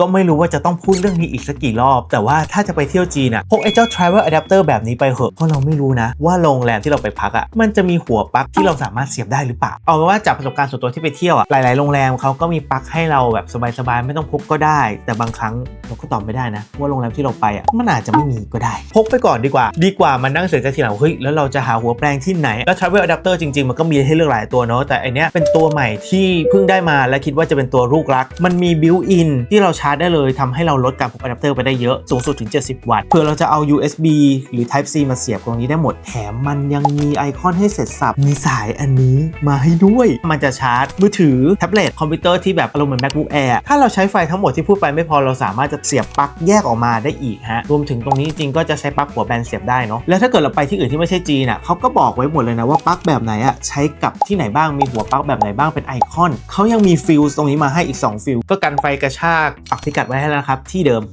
ก็ไม่รู้ว่าจะต้องพูดเรื่องนี้อีกสักกี่รอบ แต่ว่าถ้าจะไปเที่ยวจีนอะพกไอ้เจ้า travel adapter แบบนี้ไปเหอะเพราะเราไม่รู้นะ ว่าโรงแรมที่เราไปพักอะมันจะมีหัวปลั๊กที่เราสามารถเสียบได้หรือเปล่า เอาเป็นว่าจากประสบการณ์ส่วนตัวที่ไปเที่ยวอะหลาย ๆ โรงแรมเขาก็มีปลั๊กให้เราแบบสบาย ๆ ไม่ต้องพกก็ได้ แต่บางครั้งเราก็ตอบไม่ได้นะ ว่าโรงแรมที่เราไปอะมันอาจจะไม่มีก็ได้ พกไปก่อนดีกว่า ดีกว่ามันนั่งเสียใจทีหลังเฮ้ยแล้วเราจะหาหัวแปลงที่ไหนแล้ว travel adapter จริง ๆ มันก็มีให้เลือกหลายตัวเนาะแต่อันเนี้ยเป็นตัวใหม่ที่เพิ่งได้มาและคิดว่าจะเป็นตัวลูกรัก มันมี built in ที่เราาร์จได้เลยทำให้เราลดการพกอะแดปเตอร์ไปได้เยอะสูงสุดถึง 70 วัตต์เผื่อเราจะเอา USB หรือ Type C มาเสียบตรงนี้ได้หมด แถมมันยังมีไอคอนให้เสร็จสับมีสายอันนี้มาให้ด้วย มันจะชาร์จ มือถือแท็บเล็ตคอมพิวเตอร์ที่แบบอารมณ์เหมือน MacBook Air ถ้าเราใช้ไฟทั้งหมดที่พูดไปไม่พอเราสามารถจะเสียบปลั๊กแยกออกมาได้อีกฮะรวมถึงตรงนี้จริงก็จะใช้ปลั๊กหัวแบนเสียบได้เนาะแล้วถ้าเกิดเราไปที่อื่นที่ไม่ใช่จีนอะเขาก็บอกไว้หมดเลยนะว่าปลั๊กแบบไหนอะใช้กับที่ไหนบ้างมีหัวปลั๊กแบบไหนบ้างเป็นไอคอนเขายังมีฟิลตรงนี้มาให้อีก2ฟิลก็กันไฟกระชากปักพิกัดไว้ให้แล้วนะครับ ที่เดิม